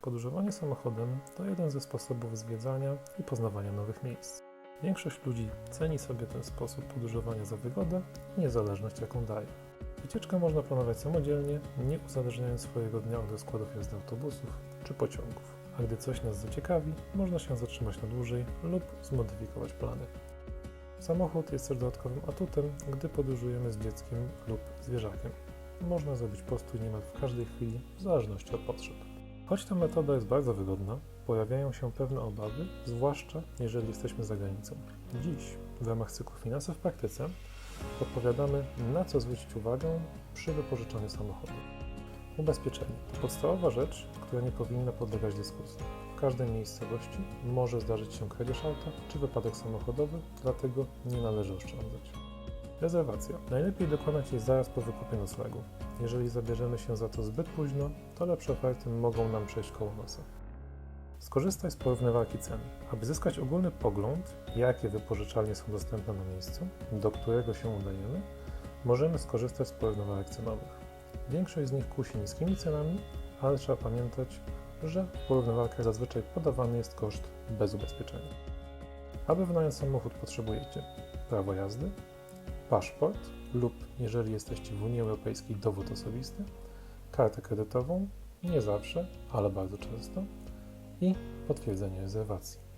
Podróżowanie samochodem to jeden ze sposobów zwiedzania i poznawania nowych miejsc. Większość ludzi ceni sobie ten sposób podróżowania za wygodę i niezależność, jaką daje. Wycieczkę można planować samodzielnie, nie uzależniając swojego dnia od rozkładów jazdy autobusów czy pociągów. A gdy coś nas zaciekawi, można się zatrzymać na dłużej lub zmodyfikować plany. Samochód jest też dodatkowym atutem, gdy podróżujemy z dzieckiem lub zwierzakiem. Można zrobić postój niemal w każdej chwili, w zależności od potrzeb. Choć ta metoda jest bardzo wygodna, pojawiają się pewne obawy, zwłaszcza jeżeli jesteśmy za granicą. Dziś, w ramach cyklu Finanse w praktyce, odpowiadamy, na co zwrócić uwagę przy wypożyczaniu samochodu. Ubezpieczenie podstawowa rzecz, która nie powinna podlegać dyskusji. W każdej miejscowości może zdarzyć się kradzież auta czy wypadek samochodowy, dlatego nie należy oszczędzać. Rezerwacja. Najlepiej dokonać jej zaraz po wykupie noclegu. Jeżeli zabierzemy się za to zbyt późno, to lepsze oferty mogą nam przejść koło nosa. Skorzystaj z porównywarki cen. Aby zyskać ogólny pogląd, jakie wypożyczalnie są dostępne na miejscu, do którego się udajemy, możemy skorzystać z porównywarek cenowych. Większość z nich kusi niskimi cenami, ale trzeba pamiętać, że w porównywarkach zazwyczaj podawany jest koszt bez ubezpieczenia. Aby wynająć samochód potrzebujecie prawo jazdy, paszport lub, jeżeli jesteście w Unii Europejskiej, dowód osobisty, kartę kredytową, nie zawsze, ale bardzo często, i potwierdzenie rezerwacji.